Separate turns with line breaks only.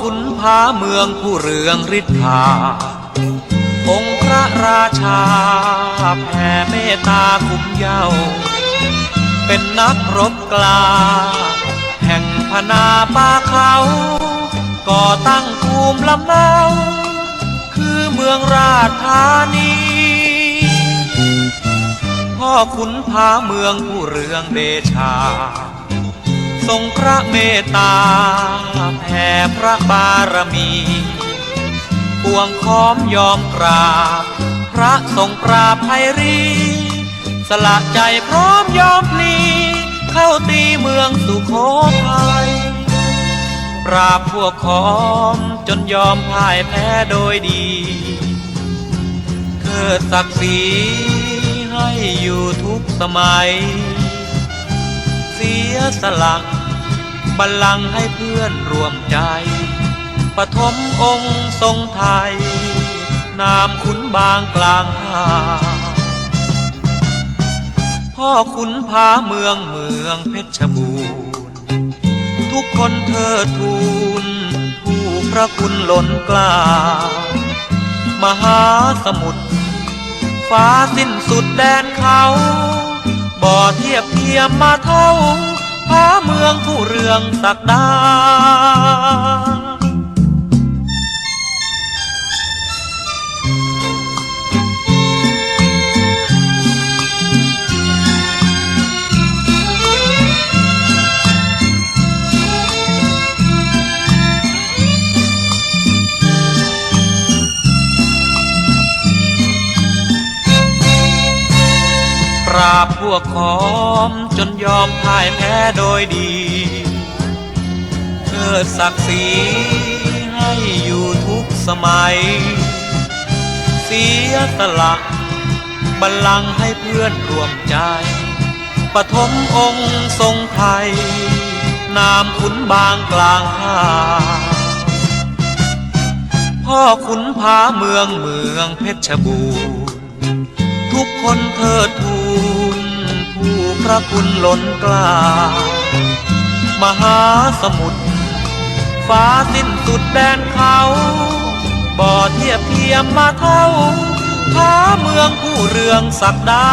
ขุนพาเมืองผู้เรืองฤทธา องค์พระราชาแผ่เมตตาคุ้มเย้า เป็นนักรบกล้าแห่งพนาป่าเขา ก่อตั้งภูมิลำเนาคือเมืองราชธานีพ่อขุนพาเมืองผู้เรืองเดชา ทรงพระเมตตา พระบารมีปวงค้อมยอมกราบ พระทรงปราบไพรี สละใจพร้อมยอมพลี เข้าตีเมืองสุโขทัยปราบพวกขอมจนยอมพ่ายแพ้โดยดีเกิดศักดิ์ศรีให้อยู่ทุกสมัย เสียสละ บัลลังก์ให้เพื่อนรวมใจ ปฐมองค์ทรงไทย นามขุนบางกลางหาพ่อขุนพาเมืองเมืองเพชรบูรณ์ทุกคนเธอทูลผู้พระคุณล้นกล้ามหาสมุทรฟ้าสิ้นสุดแดนเขา บ่อเทียบเทียมมาเท่า พาเมืองผู้เรืองสักดา ราบพวกขอมจนยอมพ่ายแพ้โดยดีเกิดศักดิ์ศรีให้อยู่ทุกสมัย เสียสละบัลลังก์ให้เพื่อนรวมใจปฐมองค์ทรงไทย นามขุนบางกลางหาพ่อขุนพาเมืองเมืองเพชรบูรณ์ทุกคนเทิดทู ระคุณล้นกล้ามหาสมุทรฟ้าสิ้นสุดแดนเขาบ่อเทียบเทียมมาเท่าพาเมืองผู้เรืองศักดา